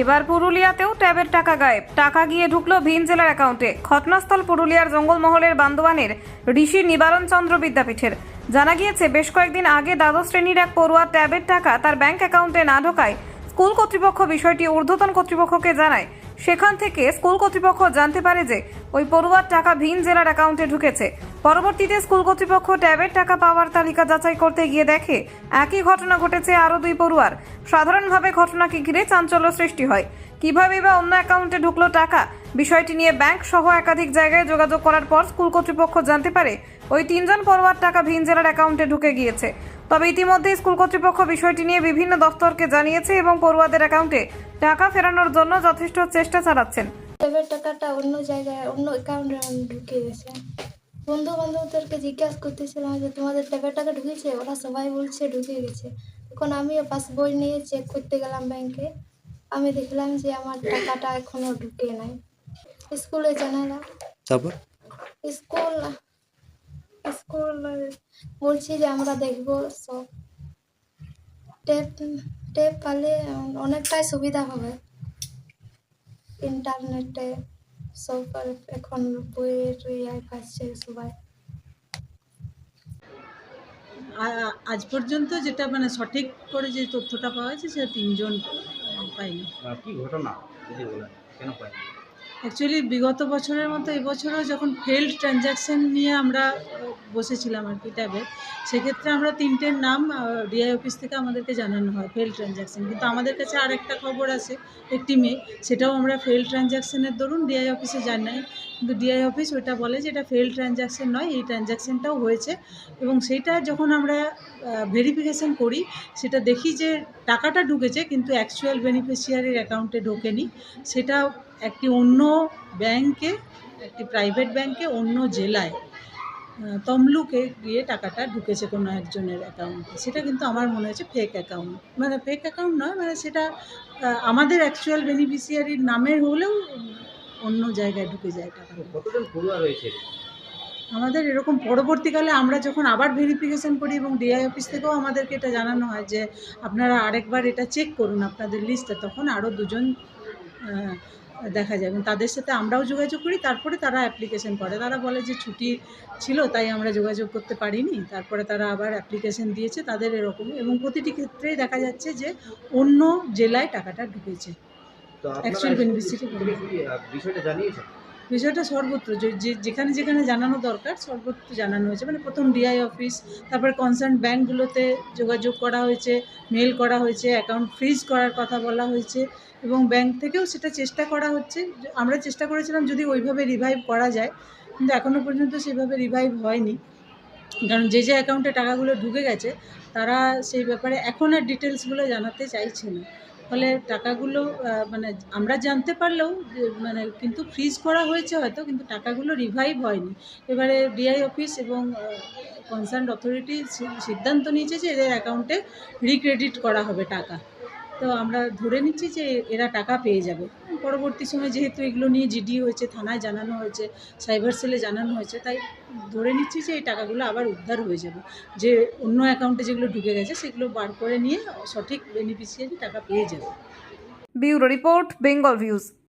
এবার পুরুলিয়াতেও ট্যাবের টাকা গায়েব। টাকা গিয়ে ঢুকলো ভিন জেলার অ্যাকাউন্টে। ঘটনাস্থল পুরুলিয়ার জঙ্গলমহলের বান্দোয়ানের ঋষি নিবারণ চন্দ্র বিদ্যাপীঠের। জানা গিয়েছে, বেশ কয়েকদিন আগে দ্বাদশ শ্রেণির এক পড়ুয়া ট্যাবের টাকা তার ব্যাংক অ্যাকাউন্টে না ঢোকায়। স্কুল কর্তৃপক্ষ বিষয়টি ঊর্ধ্বতন কর্তৃপক্ষকে জানায়। সেখান থেকে স্কুল কর্তৃপক্ষ জানতে পারে যে, ওই পড়ুয়ার টাকা ভিন জেলার অ্যাকাউন্টে ঢুকেছে। পরবর্তীতে স্কুল কর্তৃপক্ষ ট্যাবের টাকা পাওয়ার তালিকা যাচাই করতে গিয়ে দেখে একই ঘটনা ঘটেছে আরও দুই পড়ুয়ার। সাধারণভাবে ঘটনাকে ঘিরে চাঞ্চল্য সৃষ্টি হয়। কীভাবে বা অন্য অ্যাকাউন্টে ঢুকলো টাকা, বিষয়টি নিয়ে ব্যাংক সহ একাধিক জায়গায় যোগাযোগ করার পর স্কুল কর্তৃপক্ষ জানতে পারে, ওই তিনজন পড়ুয়ার টাকা ভিন জেলার অ্যাকাউন্টে ঢুকে গিয়েছে। তবে ইতিমধ্যে স্কুল কর্তৃপক্ষ বিষয়টি নিয়ে বিভিন্ন দফতরকে জানিয়েছে এবং পড়ুয়াদের অ্যাকাউন্টে টাকা ফেরানোর জন্য যথেষ্ট চেষ্টা চালাচ্ছেন। টাকাটা অন্য জায়গায়, অন্য অ্যাকাউন্টে ঢুকে গেছে। বন্ধু বান্ধবদেরকে জিজ্ঞাসা করতেছিলাম যে তোমাদের ট্যাবের টাকা ঢুকেছে? ওরা সবাই বলছে ঢুকে গেছে। তখন আমিও পাস বই নিয়ে চেক করতে গেলাম ব্যাংকে আমি দেখলাম যে আমার টাকাটা এখনও ঢুকে নাই। স্কুলে জানালাম তারপর? স্কুল স্কুল বলছি যে আমরা দেখব। সব টেপ টেপ পালে অনেকটাই সুবিধা হবে। ইন্টারনেটে সব এখন বইয়ের ইয়ে পাচ্ছে সবাই আজ পর্যন্ত যেটা মানে সঠিক করে যে তথ্যটা পাওয়া গেছে সেটা তিনজন পাইনি কি ঘটনা? কেন পাই অ্যাকচুয়ালি বিগত বছরের মতো এবছরও যখন ফেল্ড ট্রানজ্যাকশন নিয়ে আমরা বসেছিলাম আর কি ট্যাবে সেক্ষেত্রে আমরা তিনটের নাম ডিআই অফিস থেকে আমাদেরকে জানানো হয় ফেল্ড ট্রানজ্যাকশন কিন্তু আমাদের কাছে আর একটা খবর আছে, একটি মেয়ে, সেটাও আমরা ফেল্ড ট্রানজ্যাকশনের দরুন ডিআই অফিসে জানাই। কিন্তু ডিআই অফিস ওইটা বলে যে এটা ফেল্ড ট্রানজ্যাকশন নয়, এই ট্রানজ্যাকশনটাও হয়েছে। এবং সেইটা যখন আমরা ভেরিফিকেশন করি, সেটা দেখি যে টাকাটা ঢুকেছে, কিন্তু অ্যাকচুয়াল বেনিফিশিয়ারির অ্যাকাউন্টে ঢোকেনি। সেটা একটি অন্য ব্যাংকে একটি প্রাইভেট ব্যাংকে অন্য জেলায় তমলুকে গিয়ে টাকাটা ঢুকেছে কোনো একজনের অ্যাকাউন্টে সেটা কিন্তু আমার মনে হচ্ছে ফেক অ্যাকাউন্ট মানে ফেক অ্যাকাউন্ট নয় মানে সেটা আমাদের অ্যাকচুয়াল বেনিফিশিয়ারির নামের হলেও অন্য জায়গায় ঢুকে যায় টাকা। আমাদের এরকম পরবর্তীকালে আমরা যখন আবার ভেরিফিকেশন করি এবং ডিআই অফিস থেকেও আমাদেরকে এটা জানানো হয় যে আপনারা আরেকবার এটা চেক করুন আপনাদের লিস্টে তখন আরও দুজন দেখা যায়। এবং তাদের সাথে আমরাও যোগাযোগ করি তারপরে তারা অ্যাপ্লিকেশন করে। তারা বলে যে ছুটি ছিল তাই আমরা যোগাযোগ করতে পারিনি। তারপরে তারা আবার অ্যাপ্লিকেশন দিয়েছে তাদের এরকম। এবং প্রতিটি ক্ষেত্রেই দেখা যাচ্ছে যে অন্য জেলায় টাকাটা ঢুকেছে। অ্যাকচুয়াল আহ, বিষয়টা জানিয়েছেন? বিষয়টা সর্বত্র, যে- যেখানে যেখানে জানানো দরকার সর্বত্র জানানো হয়েছে। মানে প্রথম ডিআই অফিস তারপরে কনসার্ন ব্যাঙ্কগুলোতে যোগাযোগ করা হয়েছে মেল করা হয়েছে অ্যাকাউন্ট ফ্রিজ করার কথা বলা হয়েছে এবং ব্যাংক থেকেও সেটা চেষ্টা করা হচ্ছে। আমরা চেষ্টা করেছিলাম যদি ওইভাবে রিভাইভ করা যায়, কিন্তু এখনও পর্যন্ত সেভাবে রিভাইভ হয়নি। কারণ যে যে অ্যাকাউন্টে টাকাগুলো ঢুকে গেছে, তারা সেই ব্যাপারে এখন আর ডিটেলসগুলো জানাতে চাইছে না। ফলে টাকাগুলো মানে আমরা জানতে পারলেও মানে কিন্তু ফ্রিজ করা হয়েছে হয়তো, কিন্তু টাকাগুলো রিভাইভ হয়নি। এবারে ডিআই অফিস এবং কনসার্ন অথরিটি সিদ্ধান্ত নিয়েছে যে এদের অ্যাকাউন্টে রিক্রেডিট করা হবে টাকা। তো আমরা ধরে নিচ্ছি যে এরা টাকা পেয়ে যাবে। পরবর্তী সময় যেহেতু এগুলো নিয়ে জিডি হয়েছে, থানায় জানানো হয়েছে, সাইবার সেলে জানানো হয়েছে, তাই ধরে নিচ্ছি যে এই টাকাগুলো আবার উদ্ধার হয়ে যাবে। যে অন্য অ্যাকাউন্টে যেগুলো ঢুকে গেছে, সেগুলো বার করে নিয়ে সঠিক বেনিফিশিয়ারি টাকা পেয়ে যাবে। Bureau report, Bengal views.